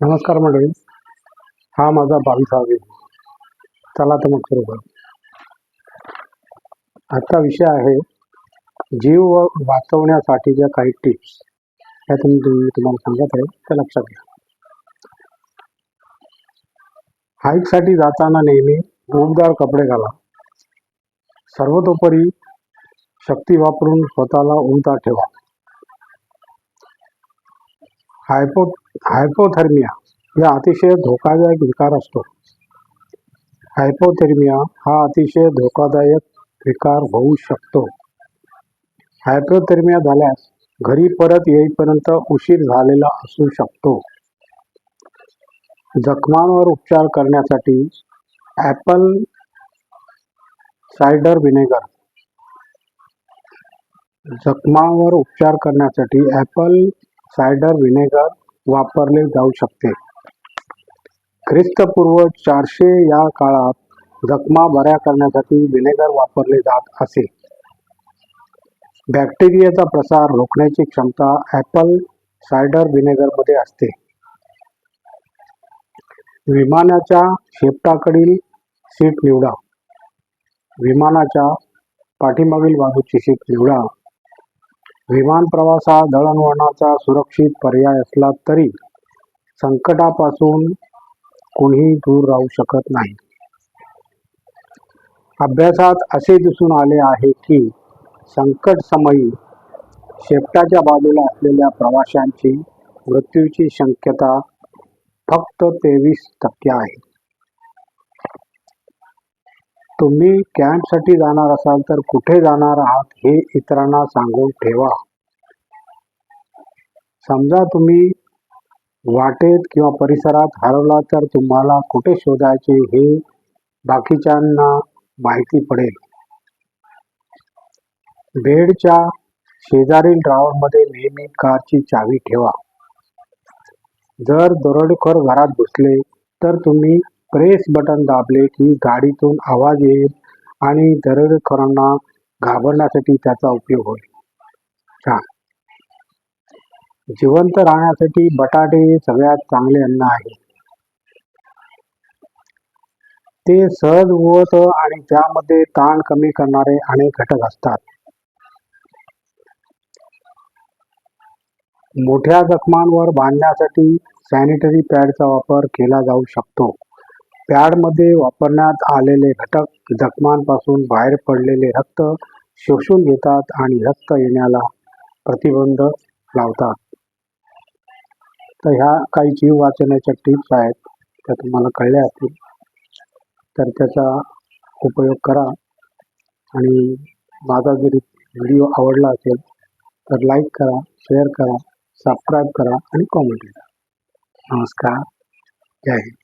नमस्कार मंडळी. हा माझा बावीसा व्हिडिओ चला तर मग सुरू करू. आजचा विषय आहे जीव व वाचवण्यासाठीच्या काही टिप्स ह्या तुम्ही तुम्हाला सांगत आहे त्या लक्षात घ्या. हाईकसाठी जाताना नेहमी उबदार कपडे घाला. सर्वतोपरी शक्ती वापरून स्वतःला उमता ठेवा. हायपो हायपोथर्मिया हा अतिशय धोकादायक विकार असतो. हायपोथर्मिया हा अतिशय धोकादायक विकार होऊ शकतो. हायपोथर्मिया झाल्यास घरी परत येईपर्यंत उशीर झालेला असू शकतो. जखमांवर उपचार करण्यासाठी ॲपल सायडर विनेगर जखमांवर उपचार करण्यासाठी ॲपल सायडर व्हिनेगर वापरले जाऊ शकते. ख्रिस्तपूर्व चारशे या काळात जखमा बऱ्या करण्यासाठी व्हिनेगर वापरले जात असे. बॅक्टेरियाचा प्रसार रोखण्याची क्षमता ॲपल सायडर व्हिनेगरमध्ये असते. विमानाच्या शेपटाकडील सीट निवडा. विमानाच्या पाठीमागील बाजूची सीट निवडा. विमान प्रवासात दळणवळणाचा सुरक्षित पर्याय असला तरी संकटापासून कोणीही दूर राहू शकत नाही. अभ्यासात असे दिसून आले आहे की संकट समयी शेपटाच्या बाजूला असलेल्या प्रवाशांची मृत्यूची शक्यता फक्त तेवीस टक्के आहे. तुम्ही कॅम्पसाठी जाणार असाल तर कुठे जाणार आहात हे इतरांना सांगून ठेवा. समजा तुम्ही वाटेत किंवा परिसरात हरवला तर तुम्हाला कुठे शोधायचे हे बाकीच्यांना माहिती पडेल. बेडच्या शेजारील ड्रावरमध्ये नेहमी कारची चावी ठेवा. जर दरोडेखोर घरात घुसले तर तुम्ही प्रेस बटन दाबले की गाडीतून आवाज येईल आणि दरोडेखोरांना घाबरण्यासाठी त्याचा उपयोग होईल. छान. जिवंत राहण्यासाठी बटाटे सगळ्यात चांगले अन्न आहे. ते सहज उगवत आणि त्यामध्ये ताण कमी करणारे अनेक घटक असतात. मोठ्या जखमांवर बांधण्यासाठी सॅनिटरी पॅडचा वापर केला जाऊ शकतो. पॅडमध्ये वापरण्यात आलेले घटक जखमांपासून बाहेर पडलेले रक्त शोषून घेतात आणि रक्त येण्याला प्रतिबंध लावतात. तर ह्या काही जीव वाचवण्याच्या टिप्स आहेत त्या तुम्हाला कळल्या असतील. तर त्याचा उपयोग करा. आणि माझा जरी व्हिडिओ आवडला असेल तर लाईक करा शेअर करा सबस्क्राईब करा आणि कॉमेंट करा. नमस्कार. जय हिंद.